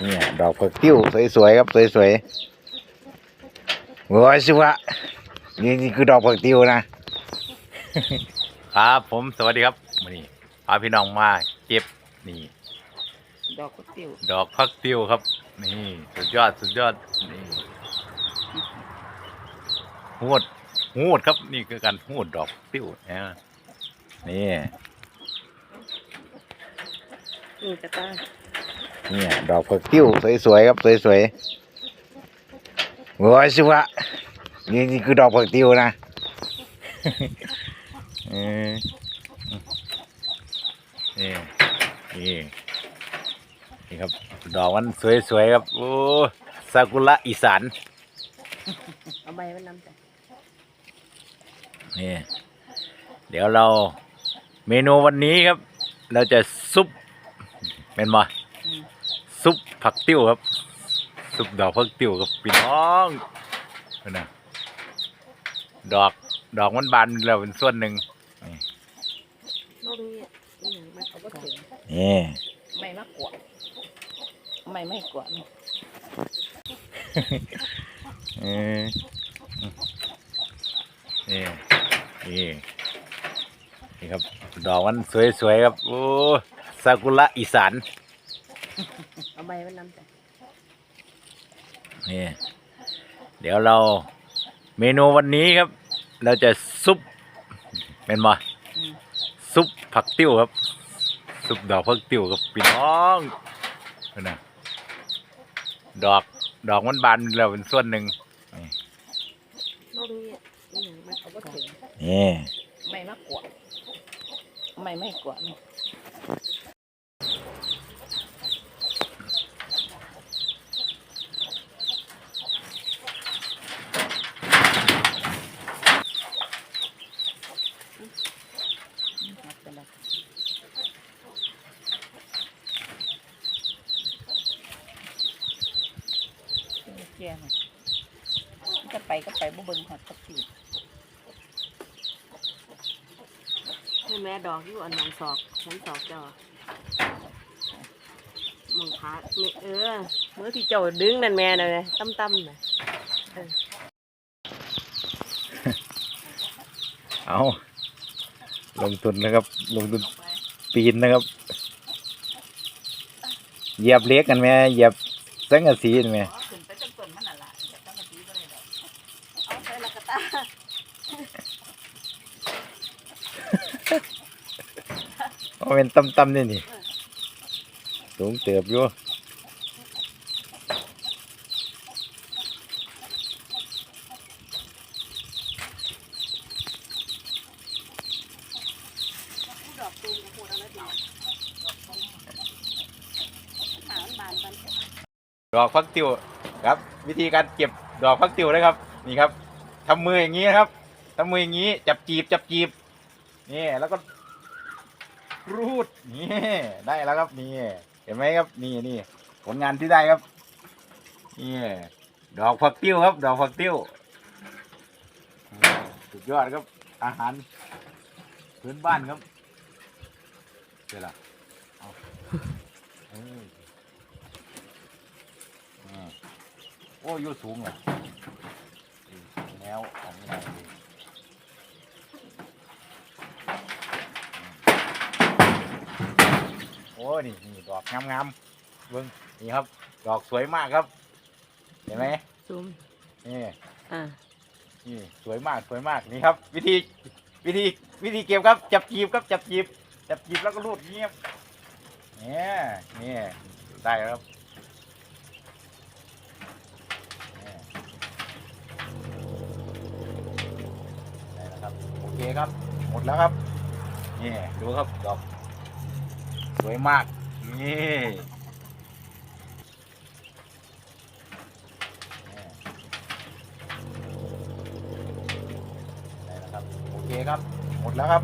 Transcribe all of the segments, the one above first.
เนี่ย ดอกผักติ้วสวยๆครับสวยๆโอ้ยสิวะนี่นี่คือดอกผักติ้วนะ ครับผมสวัสดีครับวันนี้พาพี่น้องมาเก็บนี่ ดอกก๋วยเตี๋ยวดอกผักติ้วครับ นี่สุดยอดสุดยอดนี่หูดหูดครับ นี่คือการหูดดอกติ้วนะนี่นี่กระต้า เนี่ย ดอกผักติ้วสวยๆครับสวยๆโอ้ยสิวะนี่นี่คือดอกผักติ้วนะเออนี่นี่นี่ครับ ดอกมันสวยๆครับ โอ้ซากุระอีสานเอาใบมันนำแต่นี่เดี๋ยวเราเมนูวันนี้ครับ เราจะซุปเป็นมาอืม ซุปผักติ้วครับ ซุปดอกผักติ้วกับพี่น้องนั่นนะดอกดอกมันบานเราเป็นส่วนหนึ่งนี่โลกนี้นี่หยังมันเอาก็ถึงนี่ไม่มากกว่าไม่ไม่กว่านี่เออนี่นี่นี่ครับ ดอกมันสวยๆครับ โอ้ซากุระอีสาน เอาใบมันนำแต่นี่ เดี๋ยวเราเมนูวันนี้ครับ เราจะซุปเป็นมาอืมซุปผักติ้วครับ ซุปดอกผักติ้วกับพี่น้องนั่นนะดอกดอกมันบานเราเป็นส่วนหนึ่งนี่โลกนี้นี่หยังมันเอาก็ถึงนี่ไม่มากกว่าไม่ไม่กว่านี่ นับไปเลยเกี่ยงจะไป ก็ไปบ่เบิ่งหอดสักทีให้แม่ดอกอยู่อันหนองศอกฉันศอกเจ้ามึงพาแม่เออเมื่อที่เจ้าดึงนั่นแม่น่ะเลยตั้มตั้มๆน่ะเอาลงทุนนะครับ ลงทุนปีนนะครับ เหยียบเล็กกันไหมเหยียบสังกะสีกันไหม ขึ้นไปต้นต้นมันน่ะล่ะจะต้องมาตีบ่ได้ดอกเอาไปละกะตา เพราะเป็นต่ำๆนี่นี่สูงเติบอยู่ดอกตูมกับพูดเอาแล้วดอกตูมหามันบานกันดอกฟักติวครับ วิธีการเก็บดอกฟักติวนะครับ นี่ครับทำมืออย่างนี้นะครับทำมืออย่างนี้ จับจีบจับจีบนี่แล้วก็ รูดนี่ได้แล้วครับนี่เห็นไหมครับนี่นี่ผลงานที่ได้ครับนี่ดอกฟักติ้วครับ ดอกฟักติ้วสุดยอดครับ อาหารพื้นบ้านครับเดี๋ยวละเอาเอ้ยนี่โอ้ยู่สูงเลยแล้วอันนี้ได้ดีโอ้นี่นี่ดอกงามๆเบิ้งนี่ครับ ดอกสวยมากครับ เห็นไหมซูมนี่อ่านี่สวยมากสวยมากนี่ครับ วิธีวิธีวิธีเก็บครับ จับจีบครับจับจีบจับจีบแล้วก็รูดเงียบเนี่ยนี่ได้แล้วครับได้แล้วครับ โอเคครับ หมดแล้วครับนี่ดูครับดอก สวยมาก นี่นี่ได้แล้วครับโอเคครับ หมดแล้วครับ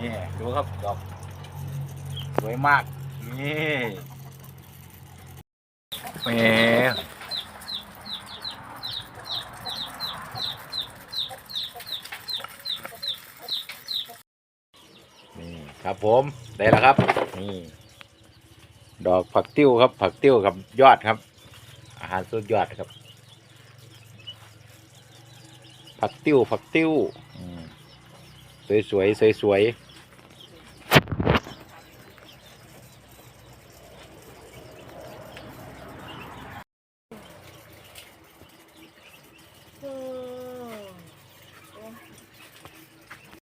นี่ดูครับดอก สวยมาก นี่แหมนี่ครับผมได้แล้วครับ นี่ดอกผักติ้วครับ ผักติ้วกับยอดครับ อาหารสุดยอดครับ ผักติ้วผักติ้วสวยสวยสวยสวย